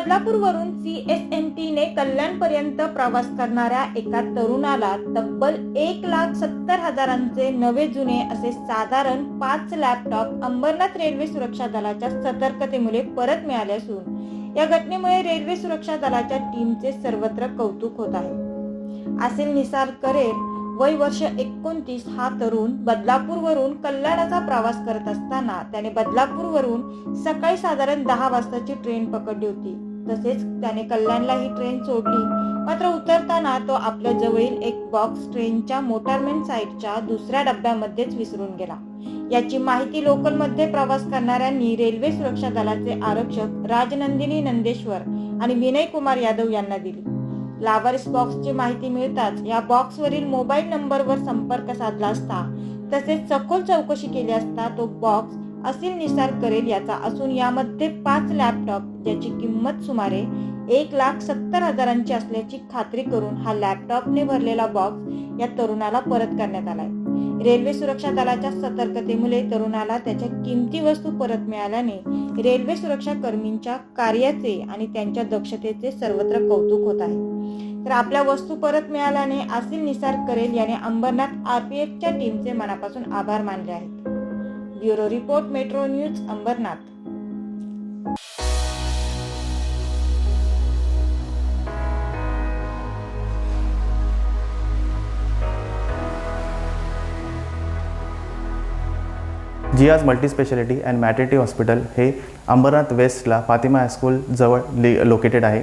बदलापूरवरून C S M T ने कल्याण पर्यंत प्रवास करणाऱ्या एका तरुणाला तब्बल एक लाख सत्तर हजारांचे नवे जुने असे साधारण पाच लॅपटॉप अंबरनाथ रेल्वे सुरक्षा दलाच्या सतर्कतेमुळे परत मिळाले असून या घटनेमुळे रेल्वे सुरक्षा दलाच्या टीमचे सर्वत्र कौतुक होत आहे. आसिल निसार करेल वय वर्ष एकोणतीस हा तरुण बदलापूरवरून कल्याणाचा प्रवास करत असताना त्याने बदलापूरवरून सकाळी साधारण दहा वाजताची ट्रेन पकडली होती. तसेच त्याने कल्याणला ही ट्रेन सोडली. मात्र उतरताना तो आपल्या जवळील एक बॉक्स ट्रेनच्या मोटारमेन साईडच्या दुसऱ्या डब्यामध्येच विसरून गेला. याची माहिती लोकलमध्ये प्रवास करणाऱ्यांनी रेल्वे सुरक्षा दलाचे आरक्षक राजनंदिनी नंदेश्वर आणि विनय कुमार यादव यांना दिली. लावारिस बॉक्सची माहिती मिळताच या बॉक्सवरील मोबाईल नंबरवर संपर्क साधला असता तसेच सखोल चौकशी केली असता तो बॉक्स असील निसार करेल याचा असून यामध्ये पाच लॅपटॉप ज्याची किंमत सुमारे एक लाख सत्तर हजारांची असल्याची खात्री करून हा लॅपटॉपने भरलेला बॉक्स या तरुणाला परत करण्यात आलाय. रेल्वे सुरक्षा दलाच्या सतर्कतेमुळे तरुणाला त्याच्या किमती वस्तू परत मिळाल्याने रेल्वे सुरक्षा कर्मींच्या कार्याचे आणि त्यांच्या दक्षतेचे सर्वत्र कौतुक होत आहे. तर आपल्या वस्तू परत मिळाल्याने आसिल निसार करेल याने अंबरनाथ आरपीएफच्या टीमचे मनापासून आभार मानले आहेत. Bureau report metro news Ambernath. Jiyas multispeciality and maternity hospital हे अंबरनाथ वेस्टला फातिमा हायस्कूल जवळ लि लोकेटेड आहे.